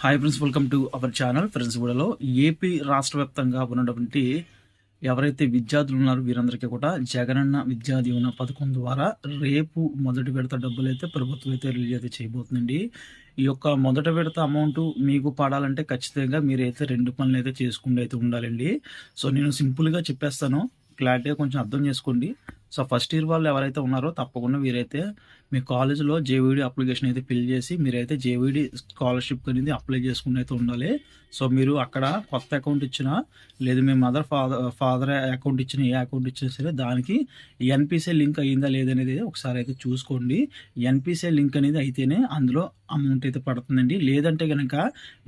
Hi friends welcome to our channel friends కూడా AP రాష్ట్ర వ్యాప్తంగా ఉన్నటువంటి ఎవరైతే విద్యార్థులు ఉన్నారో వీరందరికీ కూడా జగనన్న విద్యా దీవెన పథకం ద్వారా రేపు మొదటి విడత డబ్బులు అయితే ప్రభుత్వం అయితే రిలీజ్ అయితే చేయబోతుందండి. ఈ యొక్క మొదటి విడత అమౌంట్ మీకు పడాలంటే ఖచ్చితంగా మీరైతే రెండు పనులు అయితే చేసుకుంటూ అయితే ఉండాలండి. సో నేను సింపుల్గా చెప్పేస్తాను. క్లారిటీగా కొంచెం అర్థం చేసుకోండి. సో ఫస్ట్ ఇయర్ వాళ్ళు ఎవరైతే ఉన్నారో తప్పకుండా వీరైతే మీ కాలేజీలో జేవీడి అప్లికేషన్ అయితే ఫిల్ చేసి మీరైతే జేవీడి స్కాలర్షిప్ అనేది అప్లై చేసుకుని అయితే ఉండాలి. సో మీరు అక్కడ కొత్త అకౌంట్ ఇచ్చినా లేదు మీ మదర్ ఫాదర్ ఫాదర్ అకౌంట్ ఇచ్చిన ఏ అకౌంట్ ఇచ్చినా సరే దానికి ఎన్పిసిఐ లింక్ అయ్యిందా లేదనేది ఒకసారి అయితే చూసుకోండి. ఎన్పిసిఐ లింక్ అనేది అయితేనే అందులో అమౌంట్ అయితే పడుతుందండి. లేదంటే కనుక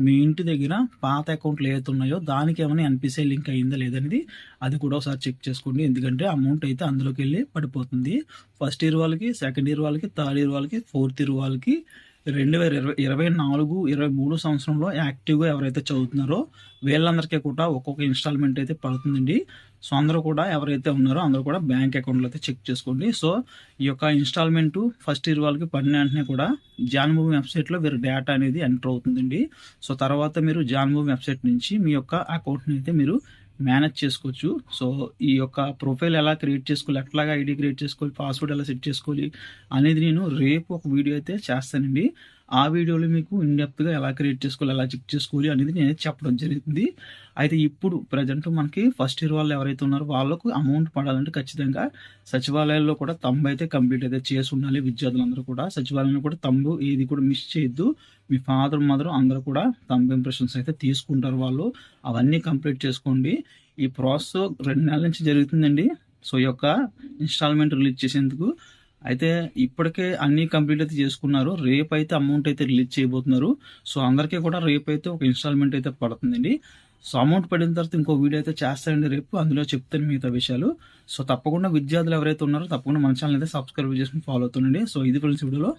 మీ ఇంటి దగ్గర పాత అకౌంట్లు ఏదైతే ఉన్నాయో దానికి ఏమైనా ఎన్పిసిఐ లింక్ అయ్యిందా లేదనేది అది కూడా ఒకసారి చెక్ చేసుకోండి. ఎందుకంటే అమౌంట్ అయితే అందులోకి వెళ్ళి పడిపోతుంది. ఫస్ట్ ఇయర్ వాళ్ళకి సెకండ్ ఇయర్ వాళ్ళకి థర్డ్ ఇయర్ వాళ్ళకి ఫోర్త్ ఇయర్ వాళ్ళకి రెండు వేల ఇరవై ఇరవై నాలుగు ఇరవై మూడు సంవత్సరంలో యాక్టివ్గా ఎవరైతే చదువుతున్నారో వీళ్ళందరికీ కూడా ఒక్కొక్క ఇన్స్టాల్మెంట్ అయితే పడుతుందండి. సో అందరూ కూడా ఎవరైతే ఉన్నారో అందరూ కూడా బ్యాంక్ అకౌంట్లో అయితే చెక్ చేసుకోండి. సో ఈ యొక్క ఇన్స్టాల్మెంట్ ఫస్ట్ ఇయర్ వాళ్ళకి పడిన వెంటనే కూడా జాన్మూవి వెబ్సైట్లో మీరు డేటా అనేది ఎంటర్ అవుతుందండి. సో తర్వాత మీరు జాన్మూవి వెబ్సైట్ నుంచి మీ యొక్క అకౌంట్ని అయితే మీరు మేనేజ్ చేసుకోవచ్చు. సో ఈ యొక్క ప్రొఫైల్ ఎలా క్రియేట్ చేసుకోవాలి ఎట్లాగా ఐడి క్రియేట్ చేసుకోవాలి పాస్వర్డ్ ఎలా సెట్ చేసుకోవాలి అనేది నేను రేపు ఒక వీడియో అయితే చేస్తానండి. ఆ వీడియోలో మీకు ఇన్డెప్త్గా ఎలా క్రియేట్ చేసుకోవాలి ఎలా చెక్ చేసుకోవాలి అనేది నేను చెప్పడం జరిగింది. అయితే ఇప్పుడు ప్రజెంట్ మనకి ఫస్ట్ ఇయర్ వాళ్ళు ఎవరైతే ఉన్నారో వాళ్ళకు అమౌంట్ పడాలంటే ఖచ్చితంగా సచివాలయాల్లో కూడా తమ్ము అయితే కంప్లీట్ అయితే చేసి ఉండాలి. విద్యార్థులందరూ కూడా సచివాలయంలో కూడా తంబు ఏది కూడా మిస్ చేయొద్దు. మీ ఫాదర్ మదర్ అందరూ కూడా తంబు ఇంప్రెషన్స్ అయితే తీసుకుంటారు వాళ్ళు. అవన్నీ కంప్లీట్ చేసుకోండి. ఈ ప్రాసెస్ రెండు నెలల నుంచి జరుగుతుందండి. సో ఈ యొక్క ఇన్స్టాల్మెంట్ రిలీజ్ చేసేందుకు అయితే ఇప్పటికే అన్ని కంప్లీట్ అయితే చేసుకున్నారు. రేపు అయితే అమౌంట్ అయితే రిలీజ్ చేయబోతున్నారు. సో అందరికీ కూడా రేపు అయితే ఒక ఇన్స్టాల్మెంట్ అయితే పడుతుందండి. సో అమౌంట్ పడిన తర్వాత ఇంకో వీడియో అయితే చేస్తానండి రేపు. అందులో చెప్తాను మిగతా విషయాలు. సో తప్పకుండా విద్యార్థులు ఎవరైతే ఉన్నారో తప్పకుండా మన ఛానల్ అయితే సబ్స్క్రైబ్ చేసుకుని ఫాలో అవుతుండండి. సో ఇది ఫ్రెండ్స్ వీడియోలో.